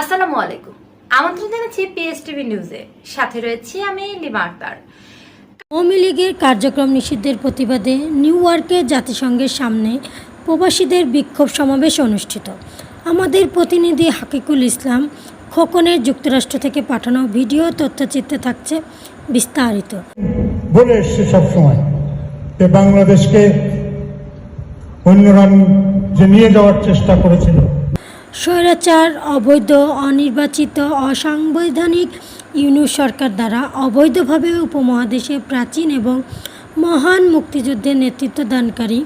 আসসালামু আলাইকুম। আমন্ত্রণ জানাচ্ছি পিএসটিভি নিউজে সাথে রয়েছি আমি লিমা আক্তার। আওয়ামী লীগের কার্যক্রম নিষিদ্ধের প্রতিবাদে নিউ ইয়র্কে জাতিসংঘের সামনে প্রবাসীদের বিক্ষোভ সমাবেশ অনুষ্ঠিত। আমাদের প্রতিনিধি হাকিকুল ইসলাম খোকনের যুক্তরাষ্ট্র থেকে পাঠানো ভিডিও তথ্যচিত্রে থাকছে বিস্তারিত। বলে এসছে সবসময় যে বাংলাদেশকে অন্যরা যে নিয়ে যাওয়ার চেষ্টা করেছিল স্বৈরাচার, অবৈধ, অনির্বাচিত, অসাংবিধানিক ইউনিট সরকার দ্বারা অবৈধভাবে উপমহাদেশে প্রাচীন এবং মহান মুক্তিযুদ্ধের নেতৃত্ব দানকারী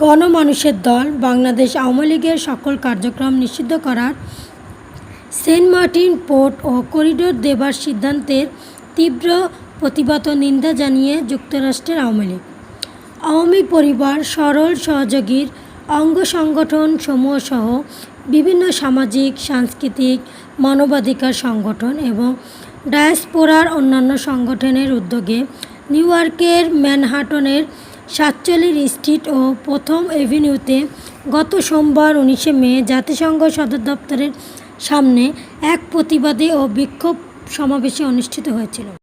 গণমানুষের দল বাংলাদেশ আওয়ামী লীগের সকল কার্যক্রম নিষিদ্ধ করার সেন্ট মার্টিন পোর্ট ও করিডোর দেবার সিদ্ধান্তের তীব্র প্রতিবাদ নিন্দা জানিয়ে যুক্তরাষ্ট্রের আওয়ামী লীগ। আওয়ামী পরিবার সরল সহযোগীর অঙ্গ সংগঠন সমূহসহ বিভিন্ন সামাজিক, সাংস্কৃতিক, মানবাধিকার সংগঠন এবং ডায়াসপোরার অন্যান্য সংগঠনের উদ্যোগে নিউ ইয়র্কের ম্যানহাটনের সাতচল্লিশ স্ট্রিট ও প্রথম এভিনিউতে গত সোমবার উনিশে মে জাতিসংঘ সদর দপ্তরের সামনে এক প্রতিবাদী ও বিক্ষোভ সমাবেশে অনুষ্ঠিত হয়েছিল।